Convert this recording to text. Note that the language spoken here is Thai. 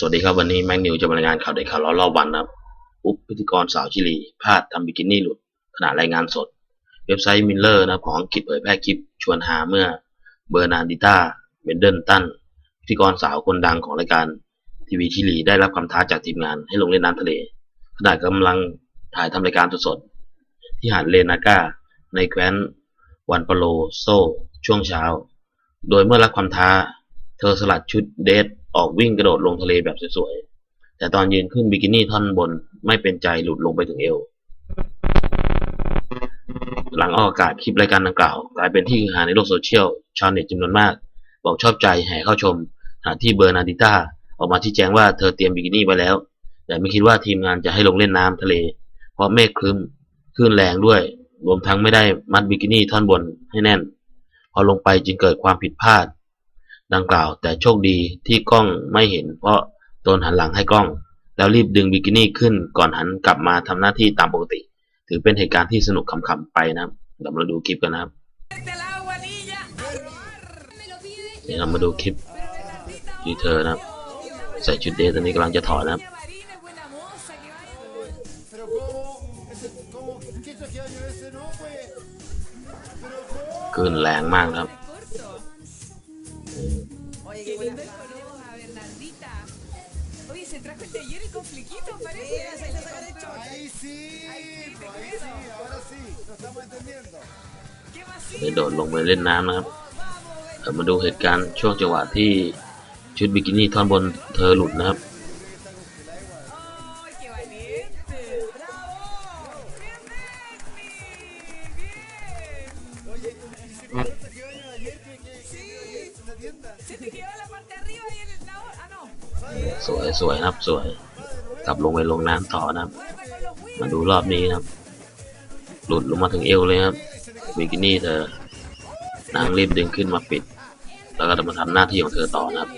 สวัสดีครับวันนี้แม็กนิวจะมารายงานข่าวเด็ดข่าวร้อนรอบวันนะครับอุ๊บพิธีกรสาวชิลีพลาดทำบิกินี่หลุดขณะรายงานสด เว็บไซต์มิลเลอร์นะของอังกฤษเผยแพร่คลิป ชวนหาเมื่อเบอร์นาร์ดิต้าเบนเดนตันพิธีกรสาวคนดังของรายการทีวีชิลีได้รับคำท้าจากทีมงานให้ลงเล่นน้ำทะเลขณะกำลังถ่ายทำรายการสดๆที่หาดเลนาก้าในแคว้นวันปโลโซช่วงเช้า โดยเมื่อรับควาท้า เธอสลัดชุดเดท ออกวิ่งกระโดดลงทะเลแบบสวยๆ แต่ตอนยืนขึ้นบิกินี่ท่อนบนไม่เป็นใจหลุดลงไปถึงเอว หลังออกอากาศคลิปรายการดังกล่าว กลายเป็นที่ฮือฮาในโลกโซเชียล ชาวเน็ตจำนวนมาก บอกชอบใจแห่เข้าชมขณะที่เบอร์นาดิต้าออกมาชี้แจงว่าเธอเตรียมบิกินี่ไว้แล้ว แต่ไม่คิดว่าทีมงานจะให้ลงเล่นน้ำทะเล เพราะเมฆครึ้มคลื่นแรงด้วย รวมทั้งไม่ได้มัดบิกินี่ท่อนบนให้แน่น พอลงไปจึงเกิดความผิดพลาด ดังกล่าว แต่โชคดีที่กล้องไม่เห็น เพราะตนหันหลังให้กล้อง แล้วรีบดึงบิกินี่ขึ้นก่อนหันกลับมาทำหน้าที่ตามปกติ ถือเป็นเหตุการณ์ที่สนุกขำๆไปนะครับเดี๋ยวมาดูคลิปกันนะครับ Mete el agua, niña. A probar. Me lo pide. เดี๋ยวเรามาดูคลิปที่เธอนะครับใส่ชุดเดทตอนนี้กำลังจะถอดนะครับ Niña Marina es buena moza, que vaya. Pero cómo, ese, cómo, ¿qué traje año ese no pues? Pero cómo, คลื่นแรงมากครับ Oye, qué lindo el color a Bernardita. Oye, se trajo el taller y con flequitos, parece. ahí sí, pues ahí sí, ahora sí, lo estamos entendiendo. ¿Qué más ได้โดดลงไปเล่นน้ำนะครับเดี๋ยวมาดูเหตุการณ์ช่วงจังหวะที่ชุดบิกินี่ท่อนบนเธอหลุดนะครับ Se te quedó la parte de arriba y el lado. Ah, no. สวยสวยครับสวย กลับลงไปลงน้ำต่อนะครับ มาดูรอบนี้นะครับ หลุดลงมาถึงเอวเลยครับบิกินี่เธอนางรีบดึงขึ้นมาปิด แล้วก็จะมาทำหน้าที่ของเธอต่อนะครับ